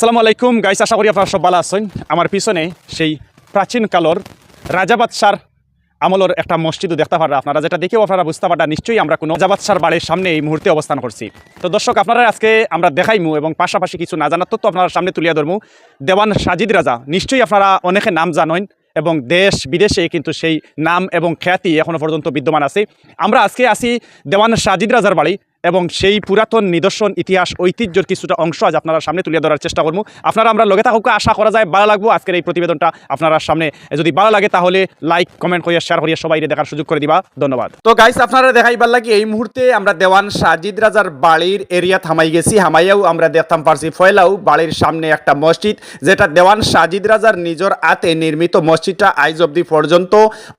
আসসালামু আলাইকুম গাইস আশা করি আপনারা সব ভালো আছেন। আমার পিছনে সেই প্রাচীন কালর রাজাবাদশার আমলর একটা মসজিদও দেখতে পারা আপনারা যেটা দেখেও আপনারা বুঝতে পারা নিশ্চয়ই আমরা কোনো রাজাবাদশার বাড়ির সামনে এই মুহূর্তে অবস্থান করছি। তো দর্শক, আপনারা আজকে আমরা দেখাইমু এবং পাশাপাশি কিছু না জানার তথ্য আপনার সামনে তুলিয়া ধরমু। দেওয়ান সাজিদ রাজা, নিশ্চয়ই আপনারা অনেকে নাম জানেন এবং দেশ বিদেশে কিন্তু সেই নাম এবং খ্যাতি এখনও পর্যন্ত বিদ্যমান আছে। আমরা আজকে আসি দেওয়ান সাজিদ রাজার বাড়ি। এবং সেই পুরাতন নিদর্শন, ইতিহাস, ঐতিহ্যর কিছুটা অংশ আজ আপনারা সামনে তুলে ধরার চেষ্টা করব। আপনারা আমরা লগে থাকুক, আশা করা যায় ভালো লাগবো। আজকের এই প্রতিবেদনটা আপনারা সামনে যদি ভালো লাগে তাহলে লাইক কমেন্ট করিয়া শেয়ার করিয়া সবাই দেখার সুযোগ করে দিবা। ধন্যবাদ। তো গাইস আপনারা দেখাইবার লাগে, এই মুহূর্তে আমরা দেওয়ান সাজিদ রাজার বাড়ির এরিয়া থামাই গেছি, হামাইয়াও আমরা দেখতাম পারছি, ফয়লাও বাড়ির সামনে একটা মসজিদ, যেটা দেওয়ান সাজিদ রাজার নিজের হাতে নির্মিত মসজিদটা আইজ অব্দি পর্যন্ত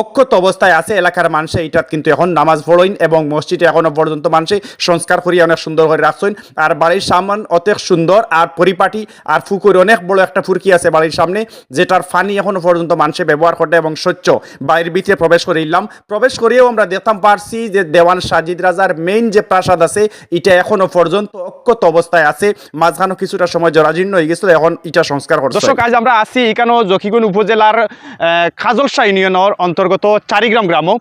অক্ষত অবস্থায় আছে। এলাকার মানুষে এটা কিন্তু এখন নামাজ পড়ইন এবং মসজিদে এখনও পর্যন্ত মানুষে সংস্কার করিয়া অনেক সুন্দর করে রাখছেন। আর বাড়ির সামান অনেক সুন্দর, আর পরিপাটি, আর ফুকুর অনেক বড় একটা ফুরকি আছে বাড়ির সামনে, যেটার ফানি এখনও পর্যন্ত মানুষে ব্যবহার করতে এবং স্বচ্ছ। বাড়ির ভিতরে প্রবেশ করে ইলাম প্রবেশ করিয়েও আমরা দেখতাম পারছি যে দেওয়ান সাজিদ রাজার মেইন যে প্রাসাদ আছে, এটা এখনও পর্যন্ত অক্ষত অবস্থায় আছে। মাঝখানে কিছুটা সময় জরাজীর্ণ হয়ে গেছিল, এখন এটা সংস্কার করছে। দর্শক, আজ আমরা আছি এখানেও জকিগুন উপজেলার খাজলশা ইউনিয়নের অন্তর্গত চারিগ্রাম গ্রামও।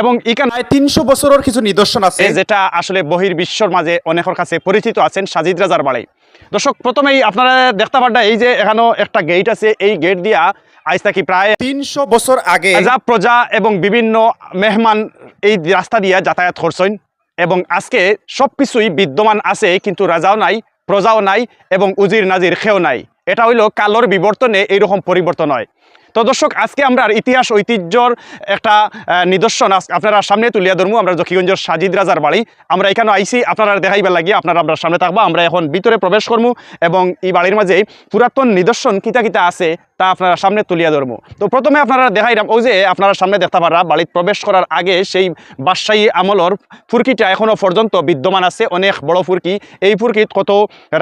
এবং এখানে তিনশো বছরের কিছু নিদর্শন আছে। যেটা আসলে বহির বিশ্বর মাঝে অনেকের কাছে পরিচিত আছেন সাজিদ রাজার বাড়ি। দর্শক প্রথমেই আপনারা দেখতে পারটা এই যে এখানেও একটা গেট আছে এই গেট দিয়া আজ থাকি প্রায় তিনশো বছর আগে রাজা প্রজা এবং বিভিন্ন মেহমান এই রাস্তা দিয়া যাতায়াত করছেন এবং আজকে সব কিছুই বিদ্যমান আছে কিন্তু রাজাও নাই প্রজাও নাই এবং উজির নাজির খেও নাই। এটা হইল কালোর বিবর্তনে এইরকম পরিবর্তন হয়। তো দর্শক, আজকে আমরা ইতিহাস, ঐতিহ্যর একটা নিদর্শন আপনারা সামনে তুলিয়া ধরবো আমরা জকিগঞ্জের সাজিদ রাজার বাড়ি। আমরা এখানে আইসি আপনারা দেখাইবার লাগিয়ে আপনারা আমরা সামনে থাকব। আমরা এখন ভিতরে প্রবেশ করব এবং এই বাড়ির মাঝে পুরাতন নিদর্শন কিতা কিতা আছে তা আপনারা সামনে তুলিয়া ধরবো তো প্রথমে আপনারা দেখাইলাম ওই যে আপনারা সামনে দেখতে পারা বাড়িতে প্রবেশ করার আগে সেই বাদশাহী আমলর ফুরকিটা এখনও পর্যন্ত বিদ্যমান আছে, অনেক বড় ফুরকি। এই ফুরকিত কত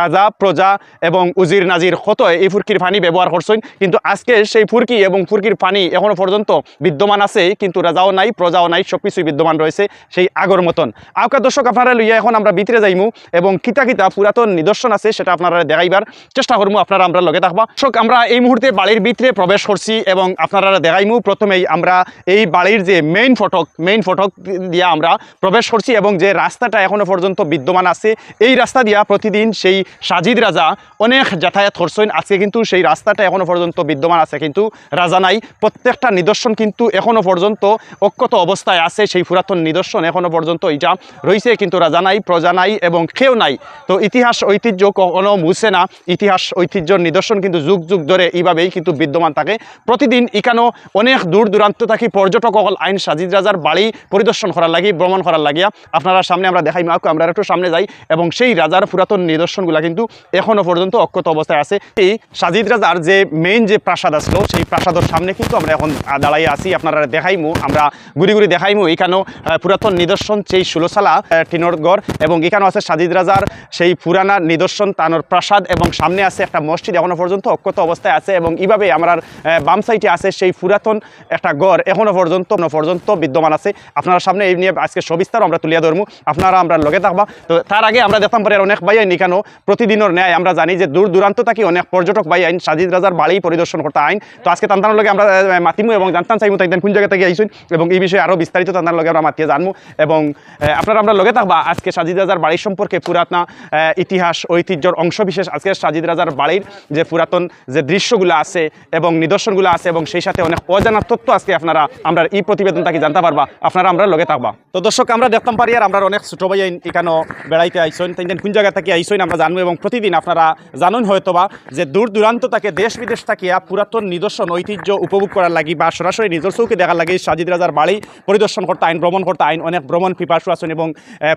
রাজা, প্রজা এবং উজির নাজির কত এই ফুরকির পানি ব্যবহার করছেন। কিন্তু আজকে সেই ফুরকি এবং ফুরকির পানি এখনও পর্যন্ত বিদ্যমান আছে কিন্তু রাজাও নাই, প্রজাও নাই, সব কিছুই বিদ্যমান রয়েছে সেই আগর মতন। আউকা দর্শক, আপনারা লইয়া এখন আমরা ভিতরে যাইমু এবং কিতা কিতা পুরাতন নিদর্শন আছে সেটা আপনারা দেখাইবার চেষ্টা করব আপনারা আমরা লগে থাকবা। দর্শক, আমরা এই মুহূর্তে বাড়ির ভিতরে প্রবেশ করছি এবং আপনারা দেখাইমু, প্রথমেই আমরা এই বাড়ির যে মেইন ফটক মেইন ফটক দিয়া আমরা প্রবেশ করছি এবং যে রাস্তাটা এখনও পর্যন্ত বিদ্যমান আছে, এই রাস্তা দিয়া প্রতিদিন সেই সাজিদ রাজা অনেক যাতায়াত করছেন। আজকে কিন্তু সেই রাস্তাটা এখনও পর্যন্ত বিদ্যমান আছে, কিন্তু রাজা নাই। প্রত্যেকটা নিদর্শন কিন্তু এখনও পর্যন্ত অক্ষত অবস্থায় আছে। সেই পুরাতন নিদর্শন এখনও পর্যন্ত এটা রয়েছে, কিন্তু রাজা নাই, প্রজা নাই এবং কেউ নাই। তো ইতিহাস, ঐতিহ্য কখনো মুছে না। ইতিহাস, ঐতিহ্যর নিদর্শন কিন্তু যুগ যুগ ধরে এইভাবেই কিন্তু বিদ্যমান থাকে। প্রতিদিন এখানেও অনেক দূর দূরান্ত থাকি পর্যটক অকল আইন সাজিদ রাজার বাড়ি পরিদর্শন করার লাগি, ভ্রমণ করার লাগিয়া আপনারা সামনে আমরা দেখাই মাকে, আমরা একটু সামনে যাই এবং সেই রাজার পুরাতন নিদর্শনগুলা কিন্তু এখনও পর্যন্ত অক্ষত অবস্থায় আছে। এই সাজিদ রাজার যে মেইন যে প্রাসাদ আসলো সেই প্রাসাদের সামনে কিন্তু আমরা এখন দাঁড়াই আছি। আপনারা দেখাইমু, আমরা ঘুরি ঘুরি দেখাইমু। এখানেও পুরাতন নিদর্শন, সেই ষোলোশালা টিনর গড় এবং এখানেও আছে সাজিদ রাজার সেই পুরানা নিদর্শন, তানোর প্রাসাদ এবং সামনে আছে একটা মসজিদ এখনও পর্যন্ত অক্ষত অবস্থায় আছে এবং এইভাবে আমার বাম সাইডে আছে সেই পুরাতন একটা গড় এখনও পর্যন্ত পর্যন্ত বিদ্যমান আছে। আপনার সামনে এই নিয়ে আজকে সবিস্তার আমরা তুলিয়া ধরবো আপনারা আমরা লগে থাকবা। তো তার আগে আমরা দেখতাম পারি অনেক ভাই আইন এখানেও প্রতিদিনের ন্যায় আমরা জানি যে দূর দূরান্ত থাকি অনেক পর্যটক ভাই আইন, সাজিদ রাজার বাড়ি পরিদর্শন করতে আইন। তো আজকে তান্তানোর লগে আমরা মাতিমু এবং জানতাম চাইমু, তাই কোন জায়গা থেকে আইসুন এবং এই বিষয়ে আরও বিস্তারিত তান্তার লগে আমরা মাতিয়ে জানব এবং আপনারা আমরা লগে থাকবা আজকে সাজিদ রাজার বাড়ির সম্পর্কে পুরাতন ইতিহাস, ঐতিহ্যর অংশ বিশেষ আজকে সাজিদ রাজার বাড়ির যে পুরাতন যে দৃশ্যগুলো আছে এবং নিদর্শনগুলো আছে এবং সেই সাথে অনেক অজানা তথ্য আজকে আপনারা, আমরা এই প্রতিবেদন থাকি জানতে পারবা। আপনারা আমরা লগে থাকবা। তো দর্শক, আমরা দেখতাম পারি আর আমরা অনেক ছোট ভাই এখানে বেড়াইতে আইসেন, তাই কোন জায়গা থেকে আইসেন আমরা জানব এবং প্রতিদিন আপনারা জানুন হয়তোবা যে দূর দূরান্ত থেকে দেশ বিদেশ থাকিয়া পুরাতন নিদর্শন ঐতিহ্য উপভোগ করার লাগি বা সরাসরি নিজের চৌকে দেখার লাগি সাজিদ রাজার বাড়ি পরিদর্শন করতে আইন ভ্রমণ করতে আইন অনেক ভ্রমণ পিপাসু আছেন এবং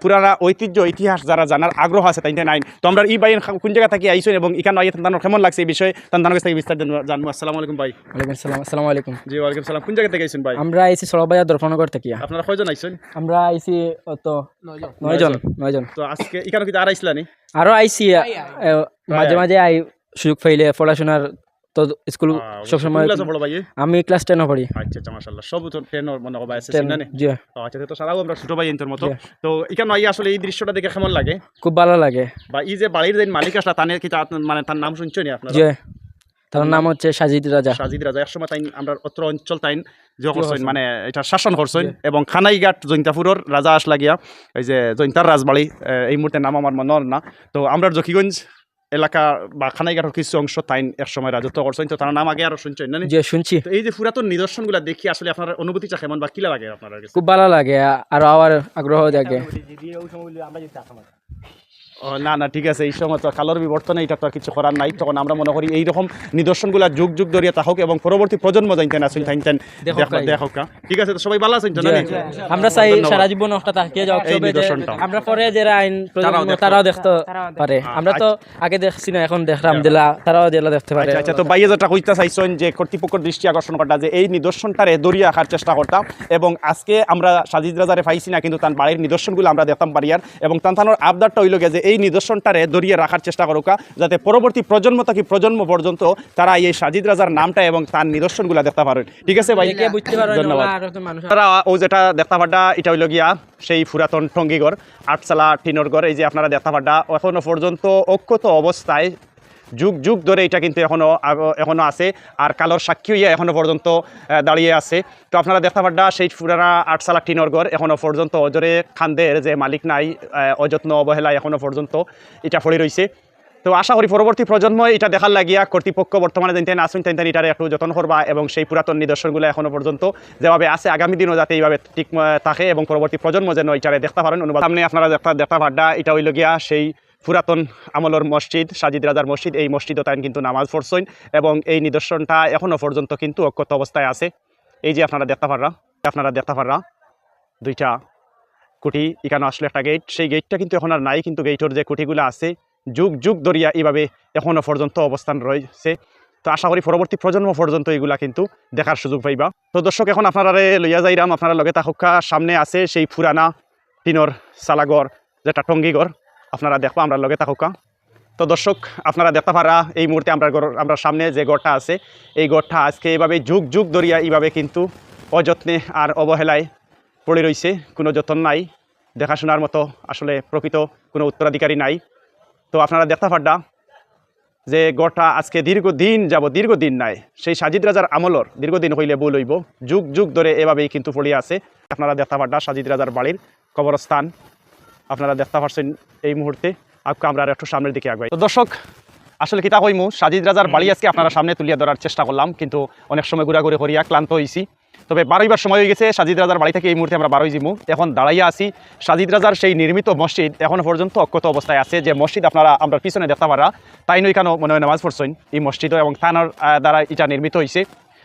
পুরানা ঐতিহ্য ইতিহাস যারা জানার আগ্রহ আছে তাই আইন তো আমরা এই বাইন কোন জায়গা থেকে আইসেন এবং এখানে আইয়ে তান্তানোর কেমন লাগছে এই বিষয়ে তান্তানোর কাছ থেকে বিস্তারিত জানব। আসসালামু আলাইকুম ভাই। ওয়ালাইকুম আসসালাম। আসসালামু আলাইকুম। জি ওয়ালাইকুম সালাম। কোন জায়গা থেকে আইসেন ভাই? আমরা আইসি সরবাইয়া দর্পণনগর থেকে। আপনারা কয়জন আইসেন আমরা আইসি অত নয়জন। নয়জন তো আজকে এখানে কি আর আইসলানি আরও আইসি মাঝে মাঝে আই সুযোগ পাইলে পড়াশোনার তো স্কুল ক্লাসে ভাই আমি ক্লাস টেনও পড়ি। আচ্ছা আচ্ছা মাশাআল্লাহ। সব তো ট্রেন মনে হবে এসে টেন জি ও আচ্ছা তো সারাও আমরা ছোট ভাই এনতর মতো। তো এখানে আই আসলে এই দৃশ্যটা দেখে কেমন লাগে? খুব ভালো লাগে। বা এই যে বাড়ির যে মালিক আসলা তানে কি মানে তার নাম শুনছো নি আপনারা? জি তার নাম হচ্ছে সাজিদ রাজা। সাজিদ রাজা একসময় তাই আমরা অত্র অঞ্চল তাই যে করছেন করছেন। মানে এটা শাসন করছেন এবং খানাইঘাট জৈন্তাপুরের রাজা আসলা গিয়া এই যে জৈন্তার রাজবাড়ি এই মুহূর্তে নাম আমার মনে না। তো আমরা জকিগঞ্জ এলাকা বা খানাইঘাটের কিছু অংশ তাইন একসময় রাজত্ব করছেন তো তার নাম আগে আরও শুনছেন না? যে শুনছি। তো এই যে পুরাতন নিদর্শনগুলা দেখি আসলে আপনার অনুভূতিটা কেমন বা কিলা লাগে আপনার খুব ভালো লাগে আর আবার আগ্রহ জাগে। ও, না না ঠিক আছে এই সময় তো কালোর বিবর্তনে এটা তো আর কিছু করার নাই। তখন আমরা মনে করি এইরকম নিদর্শনগুলা যুগ যুগ ধরিয়া থাকুক এবং পরবর্তী প্রজন্ম জানতেন আসেন থাকতেন দেখো তো ঠিক আছে তো সবাই ভালো আছেন? আমরা চাই সারা জীবন একটা তাকিয়ে যাওয়া এই নিদর্শনটা। আমরা পরে যারা আইন তারাও দেখতে পারে। আমরা তো আগে দেখছি না এখন দেখলাম দিলা তারাও জেলা দেখতে পারে। আচ্ছা আচ্ছা তো বাইরে যেটা কইতে চাইছেন যে কর্তৃপক্ষের দৃষ্টি আকর্ষণ করতা যে এই নিদর্শনটারে দরিয়ে রাখার চেষ্টা করতাম এবং আজকে আমরা সাজিদ রাজারে পাইছি না কিন্তু তার বাড়ির নিদর্শনগুলো আমরা দেখতাম পারি আর এবং তার থানোর আবদারটা হইল যে এই নিদর্শনটারে দরিয়ে রাখার চেষ্টা করুকা যাতে পরবর্তী প্রজন্ম থেকে প্রজন্ম পর্যন্ত তারা এই সাজিদ রাজার নামটা এবং তার নিদর্শনগুলো দেখতে পারেন। ঠিক আছে ভাই? বুঝতে ধন্যবাদ। আপনারা ও যেটা দেখতে পাড্ডা এটা হইল গিয়া সেই পুরাতন টঙ্গিগড় আটচালা টিনর গড় এই যে আপনারা দেখতে পাড্ডা এখনও পর্যন্ত অক্ষত অবস্থায় যুগ যুগ ধরে এটা কিন্তু এখনও আগ- এখনও আছে। আর কালোর সাক্ষী হইয়া এখনও পর্যন্ত দাঁড়িয়ে আছে। তো আপনারা দেখতে পাড্ডা সেই পুরানা আটচালা টিনর গড় এখনও পর্যন্ত অজরে খান্দের যে মালিক নাই অযত্ন অবহেলায় এখনও পর্যন্ত এটা পড়ে রয়েছে তো আশা করি পরবর্তী প্রজন্ম এটা দেখার লাগিয়া কর্তৃপক্ষ বর্তমানে যেন আসুন তেন তেন এটার একটু যত্ন করবা এবং সেই পুরাতন নিদর্শনগুলো এখনও পর্যন্ত যেভাবে আছে, আগামী দিনও যাতে এইভাবে ঠিক থাকে এবং পরবর্তী প্রজন্ম যেন এটারে দেখতে পারেন। অনুবাদ সামনে আপনারা দেখা দেখা ভাড্ডা এটা হইল গিয়া সেই পুরাতন আমলের মসজিদ, সাজিদ রাজার মসজিদ, এই মসজিদও তাই কিন্তু নামাজ পড়ছেন এবং এই নিদর্শনটা এখনও পর্যন্ত কিন্তু অক্ষত অবস্থায় আছে। এই যে আপনারা দেখতে পাররা, আপনারা দেখতে পাররা, দুইটা কুটি এখানে আসলে একটা গেট সেই গেটটা কিন্তু এখন আর নাই, কিন্তু গেটের যে কুটিগুলো আছে, যুগ যুগ ধরিয়া এইভাবে এখনও পর্যন্ত অবস্থান রয়েছে। তো আশা করি পরবর্তী প্রজন্ম পর্যন্ত এগুলা কিন্তু দেখার সুযোগ পাইবা। তো দর্শক, এখন আপনারা লইয়া যাইরাম, আপনারা লগে থাকুকা সামনে আছে সেই পুরানা টিনর সালাগর যেটা টঙ্গিগড়। আপনারা দেখবা আমরা লগে থাকুকা তো দর্শক, আপনারা দেখতে পারা, এই মুহূর্তে আমরা আমরা সামনে যে গড়টা আছে, এই গড়টা আজকে এইভাবে যুগ যুগ ধরিয়া এইভাবে কিন্তু অযত্নে আর অবহেলায় পড়ে রয়েছে কোনো যত্ন নাই, দেখাশোনার মতো আসলে প্রকৃত কোনো উত্তরাধিকারী নাই। তো আপনারা দেখতে পাড্ডা যে গড়টা আজকে দীর্ঘদিন যাব দীর্ঘদিন নাই, সেই সাজিদ রাজার আমলর দীর্ঘদিন হইলে বল হইব। যুগ যুগ ধরে এভাবেই কিন্তু পড়িয়া আছে। আপনারা দেখতে পাড্ডা সাজিদ রাজার বাড়ির কবরস্থান। আপনারা দেখতে পাচ্ছেন এই মুহূর্তে। আপকে আমরা আর একটু সামনের দিকে আগাই। তো দর্শক, আসলে কিতা হইমু সাজিদ রাজার বাড়ি আজকে আপনারা সামনে তুলিয়া ধরার চেষ্টা করলাম, কিন্তু অনেক সময় ঘোরাঘুরি করিয়া ক্লান্ত হয়েছি তবে বারোইবার সময় হয়ে গেছে, সাজিদ রাজার বাড়ি থেকে এই মুহূর্তে আমরা বারোই জিমু এখন দাঁড়াইয়া আছি, সাজিদ রাজার সেই নির্মিত মসজিদ এখন পর্যন্ত অক্ষত অবস্থায় আছে, যে মসজিদ আপনারা, আমরা পিছনে দেখতে পারা। তাই নই কেন মনে হয় নামাজ পড়ছেন। এই মসজিদও এবং থানার দ্বারা এটা নির্মিত হয়েছে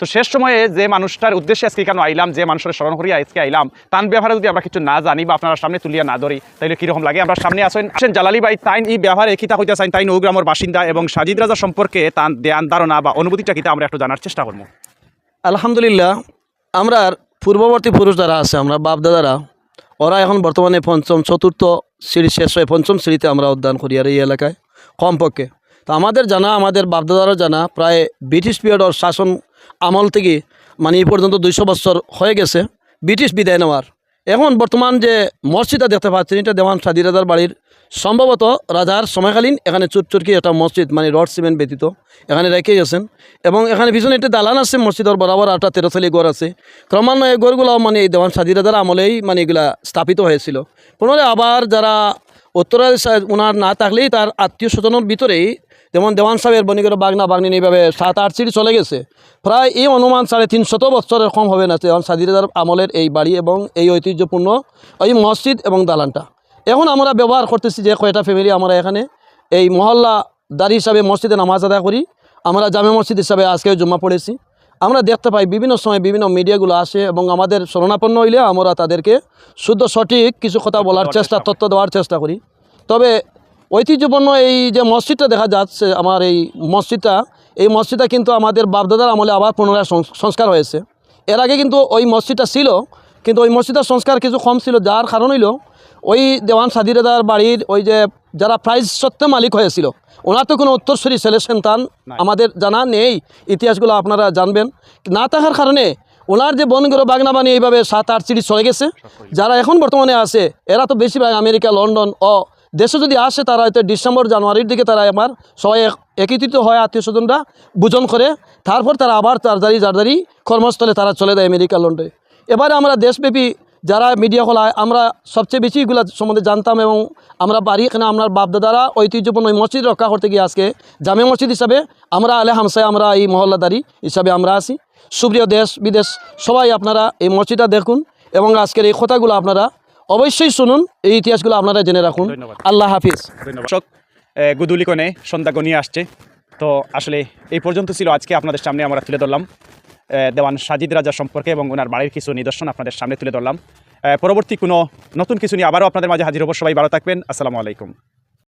তো শেষ সময়ে যে মানুষটার উদ্দেশ্যে আজকে কেন আইলাম, যে মানুষের স্মরণ করিয়া আজকে আইলাম, তার ব্যাপারে যদি আমরা কিছু না জানি বা আপনারা সামনে তুলিয়া না ধরি, তাহলে কীরকম লাগে? আমরা সামনে আসেন আসেন জালালি ভাই তাইন এই ব্যবহারে কিতা হইতে চাইন তাই নৌগ্রামের বাসিন্দা এবং সাজিদ রাজা সম্পর্কে তার ধ্যান, ধারণা বা অনুভূতিটা কিতা আমরা একটু জানার চেষ্টা করব। আলহামদুলিল্লাহ, আমরা পূর্ববর্তী পুরুষ যারা আছে, আমরা বাপ দাদারা, ওরা এখন বর্তমানে পঞ্চম, চতুর্থ সিঁড়ি, শেষ হয়ে পঞ্চম সিঁড়িতে আমরা উদ্যান করি আর এই এলাকায়, কমপক্ষে। তো আমাদের জানা, আমাদের বাপদাদারও জানা, প্রায় ব্রিটিশ পিরিয়ডর শাসন আমল থেকে মানে এই পর্যন্ত দুইশো বছর হয়ে গেছে, ব্রিটিশ বিদায় নেওয়ার। এখন বর্তমান যে মসজিদটা দেখতে পাচ্ছেন, এটা দেওয়ান সাদি রাজার বাড়ির। সম্ভবত রাজার সময়কালীন এখানে চুরচুরকি একটা মসজিদ মানে রড সিমেন্ট ব্যতীত, এখানে রেখে গেছেন। এবং এখানে পিছনে একটা দালান আছে মসজিদের বরাবর একটা তেরোথালি ঘর আছে। ক্রমান্বয়ে ঘরগুলো মানে এই দেওয়ান সাদি রাজার আমলেই মানে এগুলা স্থাপিত হয়েছিল। পুনরায় আবার যারা উত্তরাধিকার ওনার না থাকলেই তার আত্মীয় স্বজনের ভিতরেই যেমন দেওয়ান সাহেবের বনিগর বাগনা বাগনি এইভাবে সাত আট সিঁড়ি চলে গেছে। প্রায় এই অনুমান সাড়ে তিনশত বছরের কম হবে না দেওয়ান সাদিরাদার আমলের এই বাড়ি এবং এই ঐতিহ্যপূর্ণ এই মসজিদ এবং দালানটা। এখন আমরা ব্যবহার করতেছি যে কয়টা ফ্যামিলি আমরা এখানে। এই মহল্লা দাঁড়ি হিসাবে মসজিদে নামাজ আদায় করি। আমরা জামে মসজিদ হিসাবে আজকেও জমা পড়েছি। আমরা দেখতে পাই বিভিন্ন সময় বিভিন্ন মিডিয়াগুলো আসে এবং আমাদের শরণাপন্ন হইলে আমরা তাদেরকে শুদ্ধ সঠিক কিছু কথা বলার চেষ্টা তথ্য দেওয়ার চেষ্টা করি। তবে ঐতিহ্যপূর্ণ এই যে মসজিদটা দেখা যাচ্ছে আমার এই মসজিদটা এই মসজিদটা কিন্তু আমাদের বাপদাদার আমলে আবার পুনরায় সংস- সংস্কার হয়েছে। এর আগে কিন্তু ওই মসজিদটা ছিল কিন্তু ওই মসজিদের সংস্কার কিছু কম ছিল যার কারণ হইল ওই দেওয়ান সাদিরাদার বাড়ির ওই যে যারা প্রাইজ সত্ত্বে মালিক হয়েছিল ওনার তো কোনো উত্তরসূরি ছেলে সন্তান আমাদের জানা নেই ইতিহাসগুলো আপনারা জানবেন। না থাকার কারণে ওনার যে বনগুলো বাগনা বানি এইভাবে সাত আট সিঁড়ি চলে গেছে। যারা এখন বর্তমানে আছে এরা তো বেশিরভাগ আমেরিকা লন্ডন ও দেশে যদি আসে তারা হয়তো ডিসেম্বর, জানুয়ারির দিকে তারা আমার সবাই এক- একত্রিত হয় আত্মীয় স্বজনরা বুজন করে। তারপর তারা আবার তাড়াতাড়ি তাড়াতাড়ি কর্মস্থলে তারা চলে যায় আমেরিকা লন্ডনে এবারে আমরা দেশব্যাপী যারা মিডিয়া খোলায় আমরা সবচেয়ে বেশি এগুলো সম্বন্ধে জানতাম এবং আমরা বাড়ি এখানে আমরা বাপদাদারা ঐতিহ্যপূর্ণ এই মসজিদ রক্ষা করতে গিয়ে আজকে জামে মসজিদ হিসাবে আমরা আলে হামসায় আমরা এই মহল্লাদারি হিসাবে আমরা আছি। সুপ্রিয় দেশ, বিদেশ, সবাই আপনারা এই মসজিদটা দেখুন এবং আজকের এই কথাগুলো আপনারা অবশ্যই শুনুন এই ইতিহাসগুলো আপনারা জেনে রাখুন। আল্লাহ হাফিজ। ধন্যবাদ। দর্শক গুদুলি কনে সন্ধ্যা গনিয়ে আসছে। তো আসলে এই পর্যন্ত ছিল আজকে আপনাদের সামনে আমরা তুলে ধরলাম। দেওয়ান সাজিদ রাজা সম্পর্কে এবং ওনার বাড়ির কিছু নিদর্শন আপনাদের সামনে তুলে ধরলাম। পরবর্তী কোনো নতুন কিছু নিয়ে আবারও আপনাদের মাঝে হাজির হব। সবাই ভালো থাকবেন। আসসালামু আলাইকুম।